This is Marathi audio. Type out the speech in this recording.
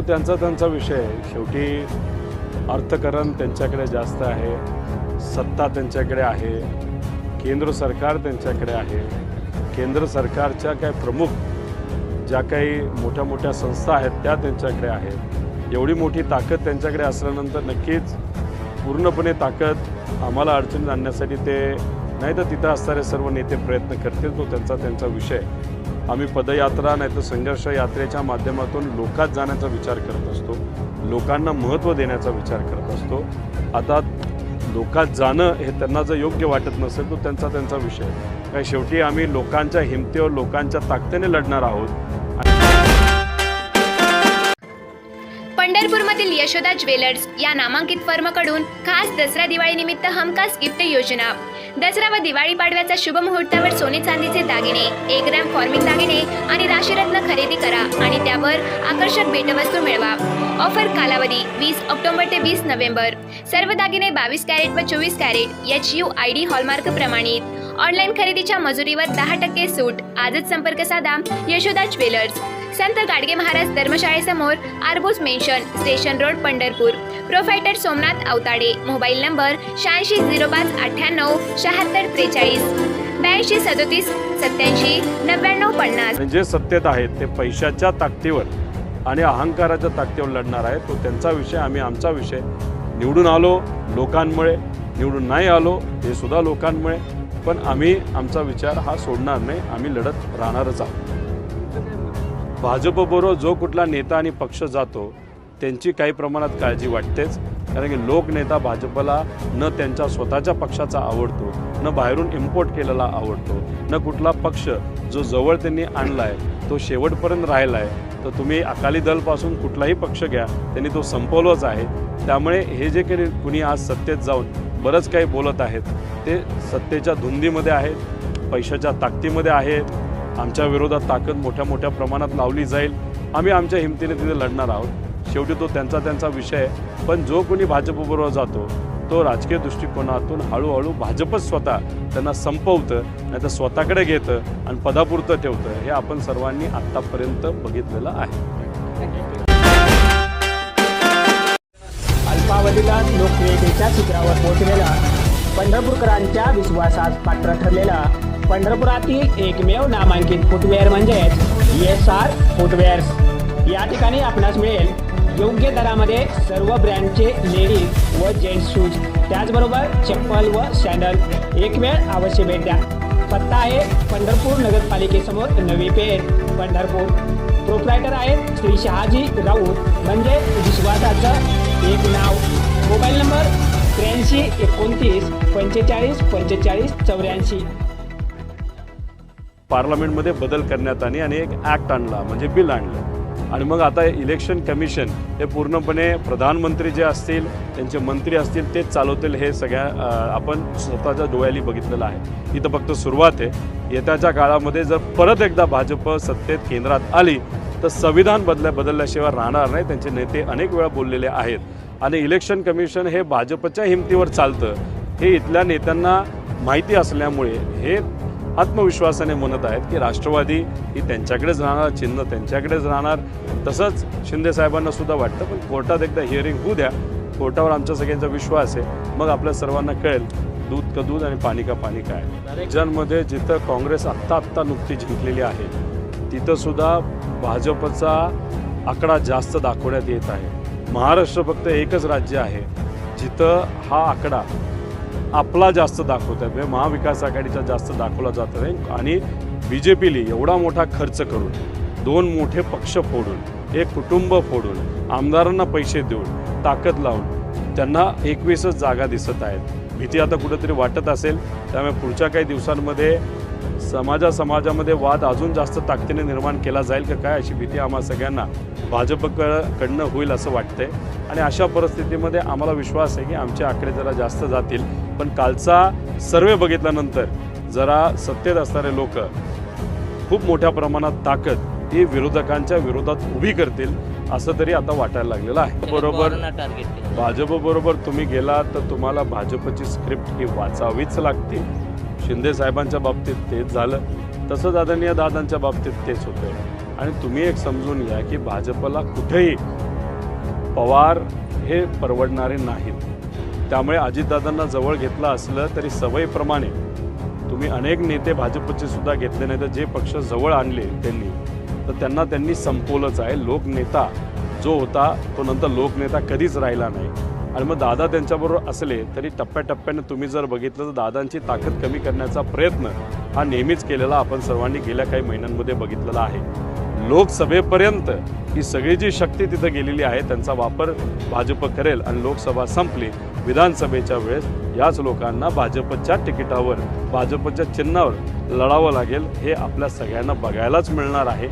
तो त्यांचा त्यांचा विषय आहे. शेवटी अर्थकरण त्यांच्याकडे जास्त आहे सत्ता त्यांच्याकडे आहे केंद्र सरकार त्यांच्याकडे आहे. केंद्र सरकारच्या काही प्रमुख ज्या काही मोठ्या मोठ्या संस्था आहेत त्या त्यांच्याकडे आहेत. एवढी मोठी ताकद त्यांच्याकडे असल्यानंतर नक्कीच पूर्णपणे ताकद आम्हाला अडचणीत आणण्यासाठी ते नाही तर तिथं असणारे सर्व नेते प्रयत्न करतील तो त्यांचा त्यांचा विषय आम्ही पदयात्रा नाही तर संघर्ष यात्रेच्या माध्यमातून लोकात जाण्याचा विचार करत असतो. लोकांना महत्त्व देण्याचा विचार करत असतो. आता लोकात जाणं हे त्यांना जर योग्य वाटत नसेल तो त्यांचा त्यांचा विषय काय शेवटी आम्ही लोकांच्या हिमतीवर लोकांच्या ताकदीने लढणार आहोत. पंढरपूरमधील यशोदा ज्वेलर्स या नामांकित फर्मकडून खास दसरा दिवाळीनिमित्त हमखास गिफ्ट योजना. दसरा व दिवाळी पाडव्याचा शुभ मुहूर्तावर सोने चांदीचे दागिने एक ग्रॅम फॉर्मिंग दागिने आणि राशीरत्न खरेदी करा आणि त्यावर आकर्षक भेटवस्तू मिळवा. ऑफर कालावधी वीस ऑक्टोबर ते वीस नोव्हेंबर. सर्व दागिने बावीस कॅरेट व चोवीस carat H U I D hallmark प्रमाणित. ऑनलाईन खरेदीच्या मजुरीवर दहा टक्के सूट. आजच संपर्क साधा. यशोदा ज्वेलर्स. संत गाडगे महाराज धर्मशाळेसमोर आरबोस mansion station road Pandharpur. Proprietor Somnath Awtade mobile number शहाऐंशी झिरो पाच अठ्ठ्याण्णव शहात्तर त्रेचाळीस. ब्याऐंशी सदोतीस सत्याऐंशी नव्याण्णव पन्नास. जे सत्तेत आहेत ते पैशाच्या ताकदीवर आणि अहंकाराच्या ताकदीवर लढणार आहे तो त्यांचा विषय आम्ही आमचा विषय. निवडून आलो लोकांमुळे निवडून नाही आलो हे सुद्धा लोकांमुळे पण आम्ही आमचा विचार हा सोडणार नाही आम्ही लढत राहणारच आहोत. भाजपबरोबर जो कुठला नेता आणि पक्ष जातो त्यांची काही प्रमाणात काळजी वाटतेच कारण की लोकनेता भाजपला न त्यांच्या स्वतःच्या पक्षाचा आवडतो न बाहेरून इम्पोर्ट केलेला आवडतो न कुठला पक्ष जो जवळ त्यांनी आणला आहे तो शेवटपर्यंत राहिला आहे तर तुम्ही अकाली दलपासून कुठलाही पक्ष घ्या त्यांनी तो संपवलाच आहे. त्यामुळे हे जे काही कुणी आज सत्तेत जाऊन बरंच काही बोलत आहेत ते सत्तेच्या धुंदीमध्ये आहेत पैशाच्या ताकदीमध्ये आहेत आमच्या विरोधात ताकद मोठ्या मोठ्या प्रमाणात लावली जाईल आम्ही आमच्या हिमतीने तिथे लढणार आहोत. शेवटी तो त्यांचा त्यांचा विषय आहे. पण जो कोणी भाजपबरोबर जातो तो राजकीय दृष्टिकोनातून हळूहळू भाजपच स्वतः त्यांना संपवतं नाही तर स्वतःकडे घेतं आणि पदापुरतं ठेवतं. हे आपण सर्वांनी आत्तापर्यंत बघितलेलं आहे. अल्पावधीला लोकप्रियतेच्या शिखरावर पोहोचलेला पंढरपूरकरांच्या विश्वासास पात्र ठरलेला पंढरपुरातील एकमेव नामांकित फुटवेअर म्हणजेच एस आर फुटवेअर्स या ठिकाणी आपणास मिळेल योग्य दरामध्ये सर्व ब्रँडचे लेडीज व जेंट्स शूज त्याचबरोबर चप्पल व सॅन्डल. एक वेळ अवश्य भेट द्या. पत्ता आहे पंढरपूर नगरपालिकेसमोर नवी पेठ पंढरपूर. प्रोप्रायटर आहेत श्री शहाजी राऊत म्हणजे विश्वासाचं एक नाव. मोबाईल नंबर त्र्याऐंशी एकोणतीस पंचेचाळीस पंचेचाळीस चौऱ्याऐंशी. पार्लमेंटमध्ये बदल करण्यात आली आणि एक ॲक्ट आणला म्हणजे बिल आणलं. आणि मग आता इलेक्शन कमिशन हे पूर्णपणे प्रधानमंत्री जे असतील त्यांचे मंत्री असतील तेच चालवतील हे सगळ्या आपण स्वतःच्या डोळ्याली बघितलेलं आहे. इथं फक्त सुरुवात आहे. येत्याच्या काळामध्ये जर परत एकदा भाजप सत्तेत केंद्रात आली तर संविधान बदल्या बदलल्याशिवाय राहणार नाही. त्यांचे नेते अनेक वेळा बोललेले आहेत. आणि इलेक्शन कमिशन हे भाजपच्या हिमतीवर चालतं. हे इथल्या नेत्यांना माहिती असल्यामुळे हे आत्मविश्वासाने म्हणत आहेत की राष्ट्रवादी ही त्यांच्याकडेच राहणार चिन्ह त्यांच्याकडेच राहणार. तसंच शिंदे साहेबांना सुद्धा वाटतं पण कोर्टात एकदा हिअरिंग होऊ द्या. कोर्टावर आमच्या सगळ्यांचा विश्वास आहे. मग आपल्या सर्वांना कळेल दूध का दूध आणि पाणी का पाणी काय राज्यांमध्ये जिथं काँग्रेस आत्ता आत्ता नुकती जिंकलेली आहे तिथंसुद्धा भाजपचा आकडा जास्त दाखवण्यात येत आहे. महाराष्ट्र फक्त एकच राज्य आहे जिथं हा आकडा आपला जास्त दाखवत आहे म्हणजे महाविकास आघाडीचा जास्त दाखवला जात आहे आणि बी जे पीली एवढा मोठा खर्च करून दोन मोठे पक्ष फोडून एक कुटुंब फोडून आमदारांना पैसे देऊन ताकद लावून त्यांना एकवीसच जागा दिसत आहेत. भीती आता कुठंतरी वाटत असेल. त्यामुळे पुढच्या काही दिवसांमध्ये समाजा समाजामध्ये वाद अजून जास्त ताकदीने निर्माण केला जाईल का काय अशी भीती आम्हा सगळ्यांना भाजपकडनं होईल असं वाटतंय. आणि अशा परिस्थितीमध्ये आम्हाला विश्वास आहे की आमचे आकडे जरा जास्त जातील. पण कालचा सर्वे बघितल्यानंतर जरा सत्तेत असणारे लोक खूप मोठ्या प्रमाणात ताकद ही विरोधकांच्या विरोधात उभी करतील असं तरी आता वाटायला लागलेलं आहे. बरोबर भाजपबरोबर तुम्ही गेलात तर तुम्हाला भाजपची स्क्रिप्ट ही वाचावीच लागते शिंदे साहेबांच्या बाबतीत तेच झालं. तसंच आदरणीय दादांच्या बाबतीत तेच होतं आणि तुम्ही एक समजून घ्या की भाजपला कुठेही पवार हे परवडणारे नाहीत. त्यामुळे अजितदादांना जवळ घेतलं असलं तरी सवयीप्रमाणे तुम्ही अनेक नेते भाजपचे सुद्धा घेतले नाही तर जे पक्ष जवळ आणले त्यांनी तर त्यांना त्यांनी संपवलंच आहे. लोकनेता जो होता तो नंतर लोकनेता कधीच राहिला नाही. आणि मग दादा त्यांच्याबरोबर असले तरी टप्प्याटप्प्याने तुम्ही जर बघितलं तर दादांची ताकद कमी करण्याचा प्रयत्न हा नेहमीच केलेला आपण सर्वांनी गेल्या काही महिन्यांमध्ये बघितलेला आहे. लोकसभेपर्यंत ही सगळी जी शक्ती तिथं गेलेली आहे त्यांचा वापर भाजप करेल आणि लोकसभा संपली विधानसभेच्या वेळेस याच लोकांना भाजपच्या तिकिटावर भाजपच्या चिन्हावर लढावं लागेल हे आपल्या सगळ्यांना बघायलाच मिळणार आहे.